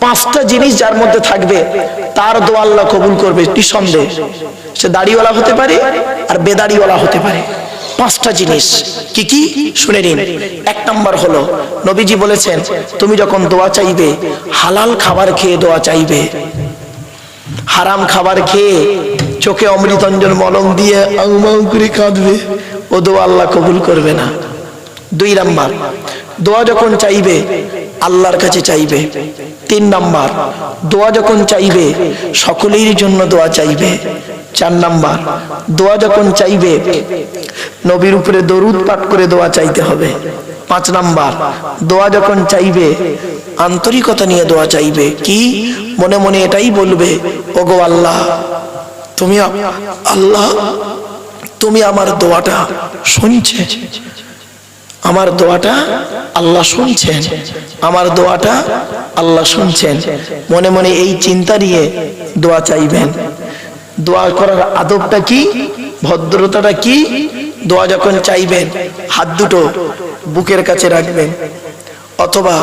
পাঁচটা জিনিস যার মধ্যে থাকবে, তার দোয়া আল্লাহ কবুল করবে, নিঃসন্দেহ। সে দাড়িওয়ালা হতে পারে আর বেদাড়িওয়ালা হতে পারে। পাঁচটা জিনিস। কি কি? শুনে নিন। এক নম্বর হলো, নবীজি বলেছেন, তুমি যখন দোয়া চাইবে, হালাল খাবার খেয়ে দোয়া চাইবে। হারাম খাবার খেয়ে চোখে অমৃতঞ্জন মলম দিয়ে আউমাউ করে কাঁদবে। ও দোয়া আল্লাহ কবুল করবে না। দুই নাম্বার, দোয়া যখন চাইবে, আল্লাহর কাছে চাইবে। তিন নাম্বার, দোয়া যখন চাইবে, সকলের জন্য দোয়া চাইবে। চার নাম্বার, দোয়া যখন চাইবে, নবীর উপরে দরুদ পাঠ করে দোয়া চাইতে হবে। পাঁচ নাম্বার, দোয়া যখন চাইবে, আন্তরিকতা নিয়ে দোয়া চাইবে। কি? মনে মনে এটাই বলবে, ওগো আল্লাহ, তুমি আল্লাহ, তুমি আমার দোয়াটা শুনছে। আমার দোয়াটা আল্লাহ শুনছেন। আমার দোয়াটা আল্লাহ শুনছেন। মনে মনে এই চিন্তা নিয়ে দোয়া চাইবেন। দোয়া করার আদবটা কি? ভদ্রতাটা কি? দোয়া যখন চাইবেন, হাত দুটো বুকের কাছে রাখবেন, অথবা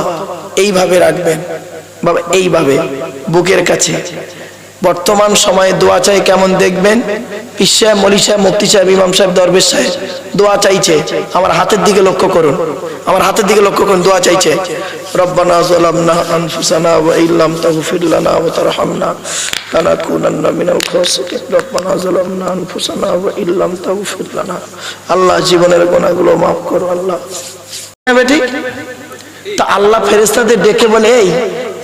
এইভাবে রাখবেন বাবা এইভাবে বুকের কাছে। বর্তমান সময়ে দোয়া চাই, কেমন দেখবেন? সাহেব মলি সাহেব মুফতি সাহেব, ইমাম সাহেব, দরবেশ সাহেব, দোয়া চাইছে। আমার হাতের দিকে লক্ষ্য করুন। আমার হাতের দিকে লক্ষ্য করুন, দোয়া চাইছে। রব্বানা যালামনা আনফুসানা ওয়া ইল্লাম তাগফির লানা ওয়া তারহামনা লানাকুনান্না মিনাল খাসিরিন রব্বানা যালামনা আনফুসানা ওয়া ইল্লাম তাগফির লানা। আল্লাহ জীবনের গুনাহগুলো maaf করো, আল্লাহ। হ্যাঁ বেটি? তা আল্লাহ ফেরেস্তাদের ডেকে বলে, এই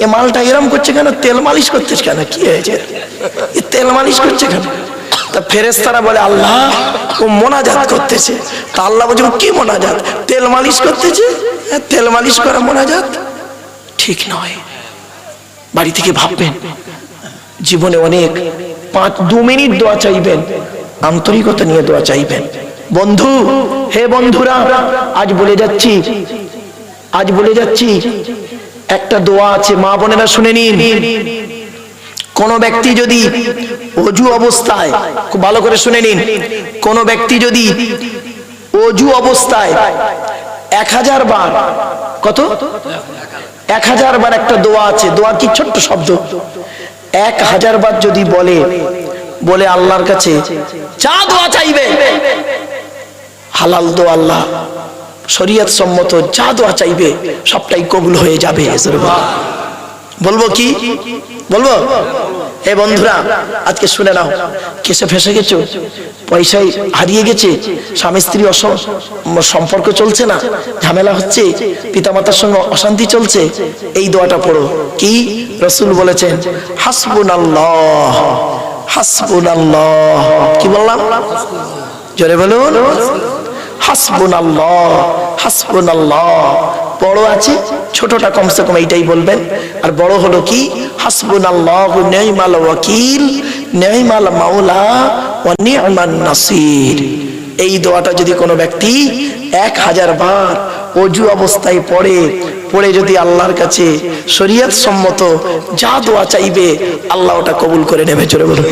এ মালটা এরম করছে কেন? তেল মালিশ করছিস কেন? কি হয়েছে? তেল মালিশ করছে কেন? তা ফেরেস্তারা বলে আল্লাহ ও মোনাজাত করতেছে। তা আল্লাহ বলছে কি মোনাজাত? তেল মালিশ করতেছে? হ্যাঁ, তেল মালিশ করা মোনাজাত? ঠিক নয়। বাড়ি থেকে ভাববেন জীবনে অনেক পাঁচ দু মিনিট দোয়া চাইবেন আন্তরিকতা নিয়ে দোয়া চাইবেন। বন্ধু হে বন্ধুরা আজ বলে যাচ্ছি আজ বলে যাচ্ছি একটা দোয়া আছে, মা বোনেরা শুনে নিন। কোন ব্যক্তি যদি অজু অবস্থায়, খুব ভালো করে শুনে নিন, কোন ব্যক্তি যদি অজু অবস্থায় এক হাজার বার, কত? এক হাজার বার একটা দোয়া আছে দোয়া কি ছোট্ট শব্দ? এক হাজার বার যদি বলে বলে আল্লাহর কাছে যা দোয়া চাইবে? হালাল দো আল্লাহ। শরিয়ত সম্মত যা দোয়া চাইবে, সবটাই কবুল হয়ে যাবে বলব কি? বলব? এ বন্ধুরা, আজকে শুনে নাও, কেসে ফেসে গেছো? পয়সায় হারিয়ে গেছে? স্বামী স্ত্রী সম্পর্ক চলছে না? ঝামেলা হচ্ছে? পিতামাতার সঙ্গে অশান্তি চলছে? এই দোয়াটা পড়ো। কি? রসুল বলেছেন হাসবুন আল্লাহ হাসবুন আল্লাহ কি বললাম? জোরে বলুন। বড় আছে, ছোটটা কমসে কম এইটাই বলবেন। আর বড় হলো কি? মাওলা এই দোয়াটা যদি কোনো ব্যক্তি এক হাজার বার অজু অবস্থায় পড়ে পড়ে যদি আল্লাহর কাছে শরীয়ত সম্মত যা দোয়া চাইবে, আল্লাহ ওটা কবুল করে নেবে চলে বলুন।